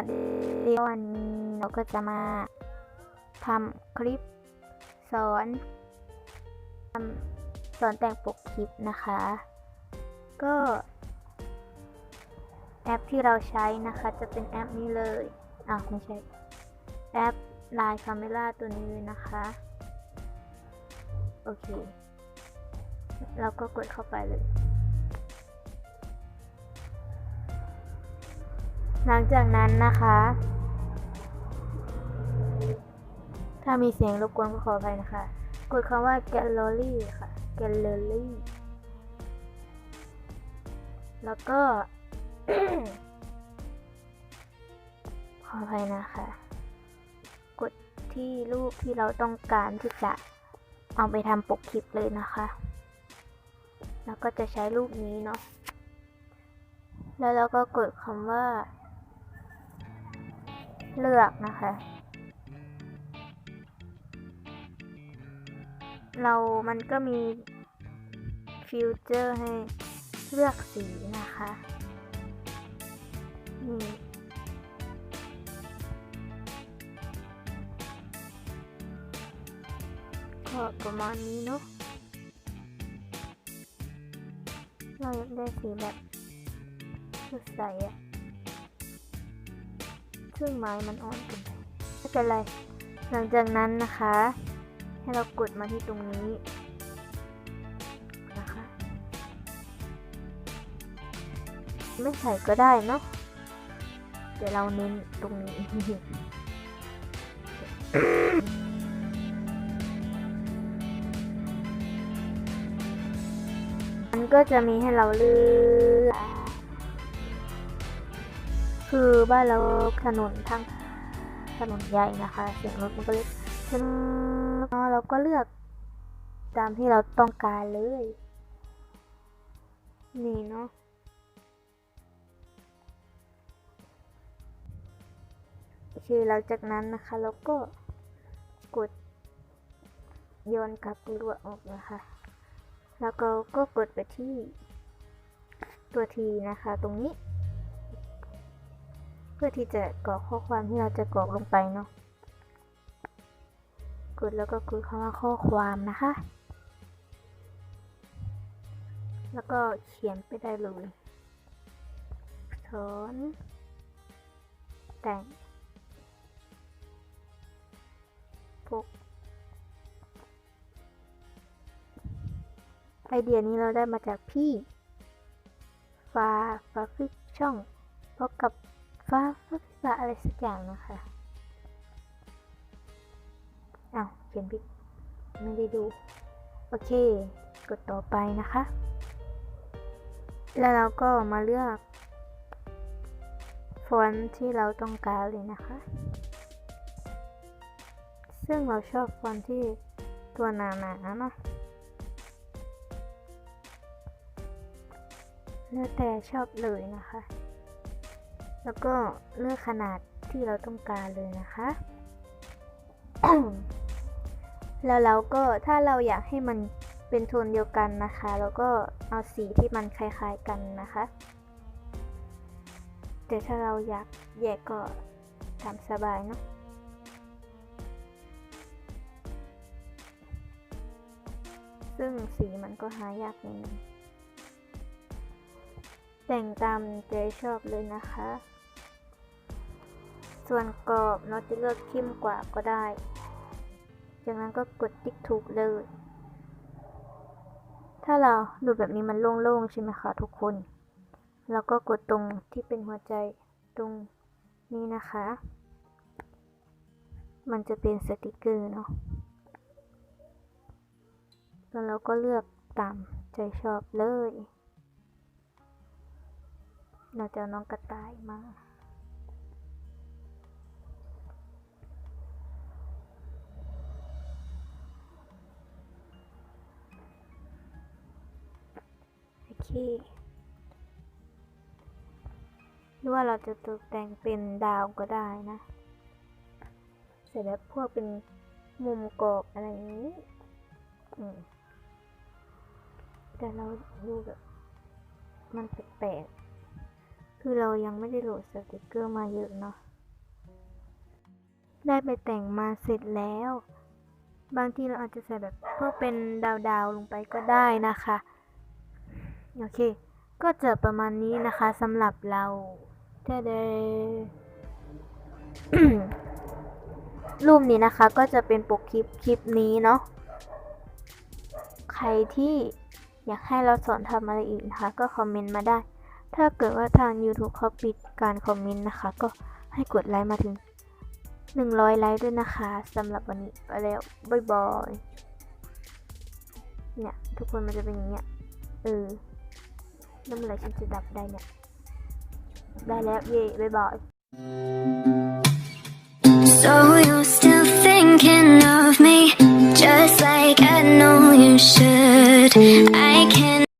สวัสดีวันเราก็จะมาทำคลิปสอนทำสอนแต่งปกคลิปนะคะ ก็แอปที่เราใช้นะคะ จะเป็นแอปนี้เลยอะไม่ใช่แอป Line Camera ตัวนี้เลยนะคะ โอเคเราก็กดเข้าไปเลย หลังจากนั้นนะคะ ถ้ามีเสียงรบกวนก็ขออภัยนะคะ กดคำว่า Gallery ค่ะ Gallery แล้วก็ ขออภัยนะคะ กดที่รูปที่เราต้องการที่จะเอาไปทำปกคลิปเลยนะคะ แล้วก็จะใช้รูปนี้เนาะ แล้วเราก็กดคำว่า เลือกนะคะ เรามันก็มีฟิวเจอร์ให้เลือกสีนะคะนี่ก็ประมาณนี้เนาะเราอยากได้สีแบบสดใสอะ ซึ่งไม้มันอ่อนเกินไปไม่เป็นไร หลังจากนั้นนะคะ ให้เรากดมาที่ตรงนี้นะคะ ไม่ใส่ก็ได้เนาะเดี๋ยวเราเน้นตรงนี้มันก็จะมีให้เราเลือก คือบ้านเราถนนทางถนนใหญ่นะคะ เสียงรถมันก็เลยฉะนั้นเราก็เลือกตามที่เราต้องการเลย นี่เนาะโอเคหลังจากนั้นนะคะ เราก็กดโยนกลับลวดออกนะคะ แล้วก็ก็กดไปที่ตัวทีนะคะ ตรงนี้ พื่อที่จะกรอกข้อความที่เราจะกรอกลงไปเนาะกดแล้วก็กดคำว่าข้อความนะคะ แล้วก็เขียนไปได้เลยสอนแต่งปกไอเดียนี้เราได้มาจากพี่ ฟาฟาฟิกช่องพบกับ ฟ้าฟ้าฟ้าอะไรสักอย่างนะคะเอาเขียนผิดไม่ได้ดู โอเค กดต่อไปนะคะ แล้วเราก็มาเลือก ฟอนต์ที่เราต้องการเลยนะคะ ซึ่งเราชอบฟอนต์ที่ตัวหนาๆเนาะแล้วแต่ชอบเลยนะคะ แล้วก็เลือกขนาดที่เราต้องการเลยนะคะ แล้วเราก็ถ้าเราอยากให้มันเป็นโทนเดียวกันนะคะ แล้วก็เอาสีที่มันคล้ายๆกันนะคะ แต่ถ้าเราอยากแยกก็ทำสบายเนาะซึ่งสีมันก็หายากนิดนึง แต่งตามใจชอบเลยนะคะ ส่วนกรอบเราจะเลือกเข้มกว่าก็ได้ จากนั้นก็กดติ๊กถูกเลย ถ้าเราดูแบบนี้มันโล่งๆใช่ไหมคะทุกคน แล้วก็กดตรงที่เป็นหัวใจตรงนี้นะคะ มันจะเป็นสติกเกอร์เนาะแล้วเราก็เลือกตามใจชอบเลย เราจะน้องกระต่ายมาโอเคหรือว่าเราจะตกแต่งเป็นดาวก็ได้นะ เสร็จแล้วพวกเป็นมุมกรอบอะไรอย่างนี้แต่เราดูแบบมันแปลกๆ คือเรายังไม่ได้โหลดสติกเกอร์มาเยอะเนาะ ได้ไปแต่งมาเสร็จแล้ว บางทีเราอาจจะใส่แบบเพื่อเป็นดาวๆลงไปก็ได้นะคะ โอเค ก็จะประมาณนี้นะคะสำหรับเราเดเดรูปนี้นะคะก็จะเป็นปกคลิปคลิปนี้เนาะ ใครที่อยากให้เราสอนทำอะไรอีกนะคะ ก็คอมเมนต์มาได้ ถ้าเกิดว่าทาง YouTube เขาปิดการคอมเมนต์นะคะ ก็ให้กดไลค์มาถึง 100 ไลค์ด้วยนะคะสำหรับวันนี้ไปแล้วบายบายเนี่ย ทุกคนมันจะเป็นอย่างเงี้ยเออแล้วเมื่อไหร่ฉันจะดับได้เนี่ย ได้แล้วเย่บายบาย So you're still thinking of me, just like I know you should. I can